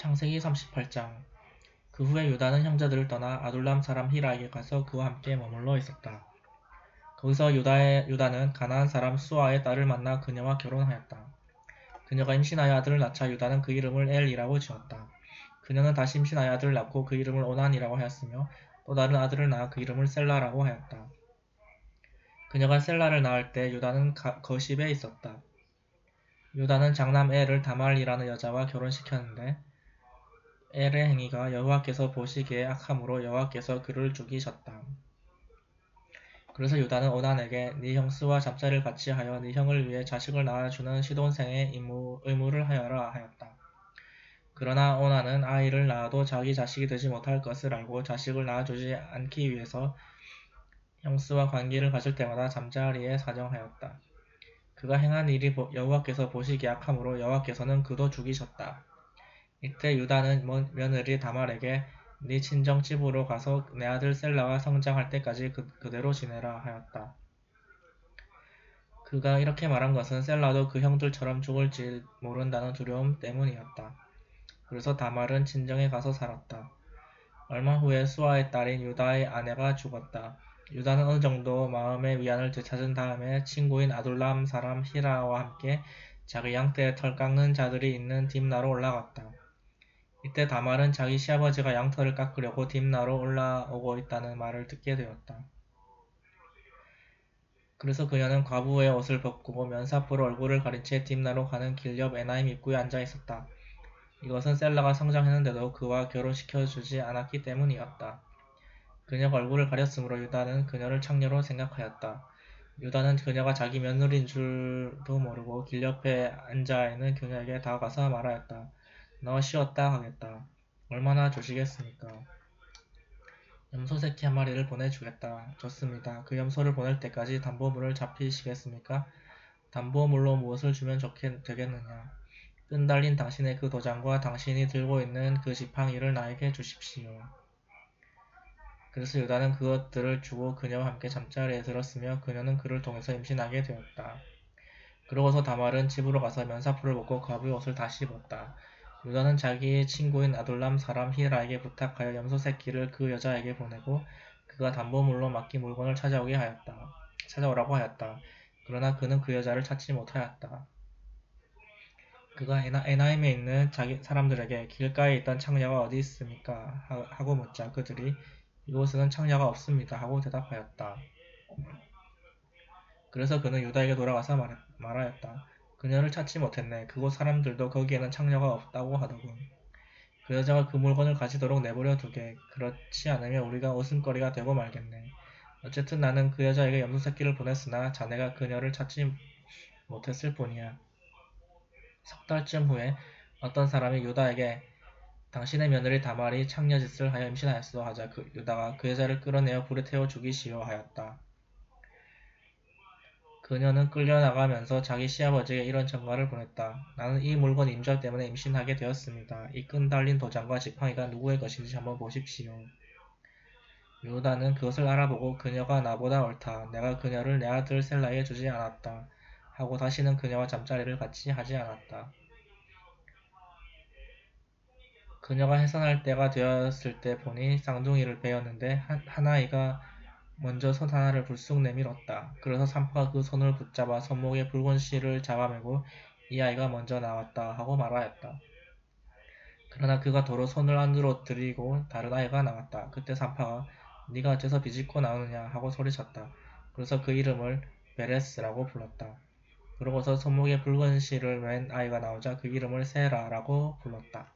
창세기 38장 그 후에 유다는 형제들을 떠나 아둘람 사람 히라에게 가서 그와 함께 머물러 있었다. 거기서 유다의, 유다는 가나안 사람 수아의 딸을 만나 그녀와 결혼하였다. 그녀가 임신하여 아들을 낳자 유다는 그 이름을 엘이라고 지었다. 그녀는 다시 임신하여 아들을 낳고 그 이름을 오난이라고 하였으며 또 다른 아들을 낳아 그 이름을 셀라라고 하였다. 그녀가 셀라를 낳을 때 유다는 가, 거십에 있었다. 유다는 장남 엘을 다말이라는 여자와 결혼시켰는데 엘의 행위가 여호와께서 보시기에 악함으로 여호와께서 그를 죽이셨다. 그래서 유다는 오난에게 네 형수와 잠자리를 같이 하여 네 형을 위해 자식을 낳아주는 시돈생의 의무, 의무를 하여라 하였다. 그러나 오난은 아이를 낳아도 자기 자식이 되지 못할 것을 알고 자식을 낳아주지 않기 위해서 형수와 관계를 가질 때마다 잠자리에 사정하였다. 그가 행한 일이 여호와께서 보시기에 악함으로 여호와께서는 그도 죽이셨다. 이때 유다는 며느리 다말에게 네 친정 집으로 가서 내 아들 셀라가 성장할 때까지 그, 그대로 지내라 하였다. 그가 이렇게 말한 것은 셀라도 그 형들처럼 죽을지 모른다는 두려움 때문이었다. 그래서 다말은 친정에 가서 살았다. 얼마 후에 수아의 딸인 유다의 아내가 죽었다. 유다는 어느 정도 마음의 위안을 되찾은 다음에 친구인 아둘람 사람 히라와 함께 자기 양떼에 털 깎는 자들이 있는 딥나로 올라갔다. 이때 다말은 자기 시아버지가 양털을 깎으려고 딥나로 올라오고 있다는 말을 듣게 되었다. 그래서 그녀는 과부의 옷을 벗고 면사포로 얼굴을 가린 채 딥나로 가는 길 옆 에나임 입구에 앉아 있었다. 이것은 셀라가 성장했는데도 그와 결혼시켜주지 않았기 때문이었다. 그녀가 얼굴을 가렸으므로 유다는 그녀를 창녀로 생각하였다. 유다는 그녀가 자기 며느리인 줄도 모르고 길 옆에 앉아 있는 그녀에게 다가가서 말하였다. 너 쉬었다 하겠다. 얼마나 주시겠습니까? 염소 새끼 한 마리를 보내주겠다. 좋습니다. 그 염소를 보낼 때까지 담보물을 잡히시겠습니까? 담보물로 무엇을 주면 좋게 되겠느냐? 끈 달린 당신의 그 도장과 당신이 들고 있는 그 지팡이를 나에게 주십시오. 그래서 유다는 그것들을 주고 그녀와 함께 잠자리에 들었으며 그녀는 그를 통해서 임신하게 되었다. 그러고서 다말은 집으로 가서 면사포를 벗고 과부의 옷을 다시 입었다. 유다는 자기의 친구인 아둘람 사람 히라에게 부탁하여 염소 새끼를 그 여자에게 보내고 그가 담보물로 맡긴 물건을 찾아오게 하였다. 찾아오라고 하였다. 그러나 그는 그 여자를 찾지 못하였다. 그가 에나, 에나임에 있는 자기 사람들에게 길가에 있던 창녀가 어디 있습니까? 하 고 묻자 그들이 이곳에는 창녀가 없습니다. 하고 대답하였다. 그래서 그는 유다에게 돌아가서 말, 말하였다. 그녀를 찾지 못했네. 그곳 사람들도 거기에는 창녀가 없다고 하더군. 그 여자가 그 물건을 가지도록 내버려 두게. 그렇지 않으면 우리가 웃음거리가 되고 말겠네. 어쨌든 나는 그 여자에게 염소 새끼를 보냈으나 자네가 그녀를 찾지 못했을 뿐이야. 석 달쯤 후에 어떤 사람이 유다에게 당신의 며느리 다말이 창녀짓을 하여 임신하였어 하자 그 유다가 그 여자를 끌어내어 불에 태워 죽이시오 하였다. 그녀는 끌려나가면서 자기 시아버지에게 이런 전가를 보냈다. 나는 이 물건 임절 때문에 임신하게 되었습니다. 이 끈 달린 도장과 지팡이가 누구의 것인지 한번 보십시오. 유다는 그것을 알아보고 그녀가 나보다 옳다. 내가 그녀를 내 아들 셀라에 주지 않았다. 하고 다시는 그녀와 잠자리를 같이 하지 않았다. 그녀가 해산할 때가 되었을 때 보니 쌍둥이를 베었는데 한, 한 아이가 먼저 손 하나를 불쑥 내밀었다. 그래서 산파가 그 손을 붙잡아 손목에 붉은 실을 잡아매고 이 아이가 먼저 나왔다 하고 말하였다. 그러나 그가 도로 손을 안으로 들이고 다른 아이가 나왔다. 그때 산파가 네가 어째서 비집고 나오느냐 하고 소리쳤다. 그래서 그 이름을 베레스라고 불렀다. 그러고서 손목에 붉은 실을 맨 아이가 나오자 그 이름을 세라라고 불렀다.